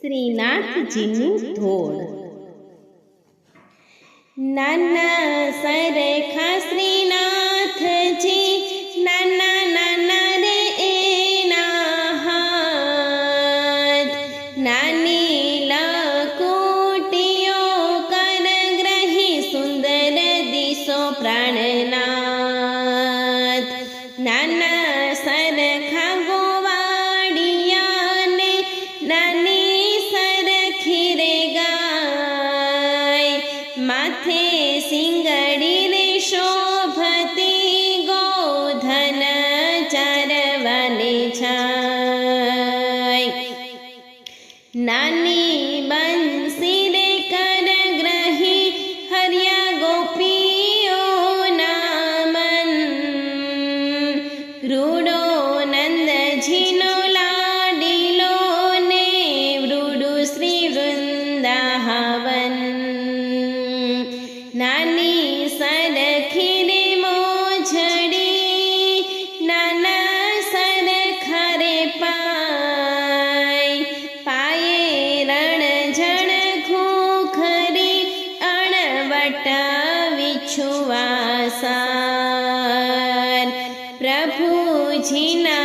શ્રીનાથજીનું ધોળ. નાના સરખા શ્રીનાથજી માથે સિંગડી રે શોભતી ગોધન ચારવાને છાય નાની સરખી રે મોજડી, નાના સરખા રે પાય. પાયે રણ જણ ખૂખરી અણવટ વિછુવાસાર પ્રભુજીના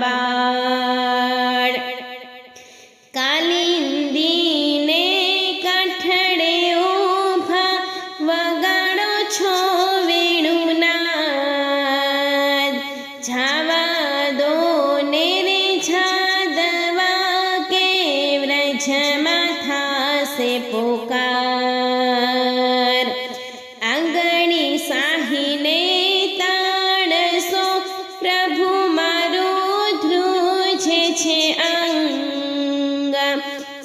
બાળ. કાલિંદીને કાંઠડે ઊભા વગાડો છો વેણુનાદ. જાવા દો ને રે જાદવા કે વ્રજમાં થાશે પોકાર. આંગણી સાહીને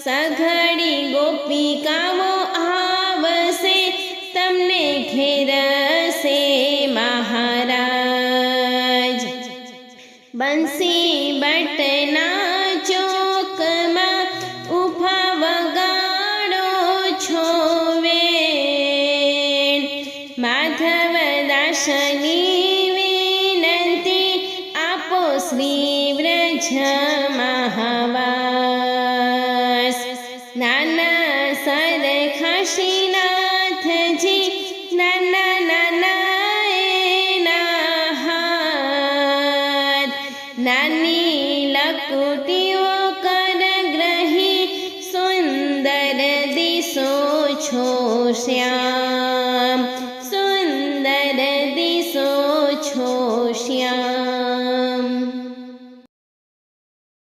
સઘળી ગોપિકાઓ આવશે, તમને ઘેરશે મહારાજ. બંસી બટના ચોકમાં ઊભા વગાડો છો વેણ. માધવ દાસની વિનંતી આપો શ્રી વ્રજ મહાવાસ નાની લકુટીઓ કરગ્રહી સુંદર દિશો છો શ્યામ.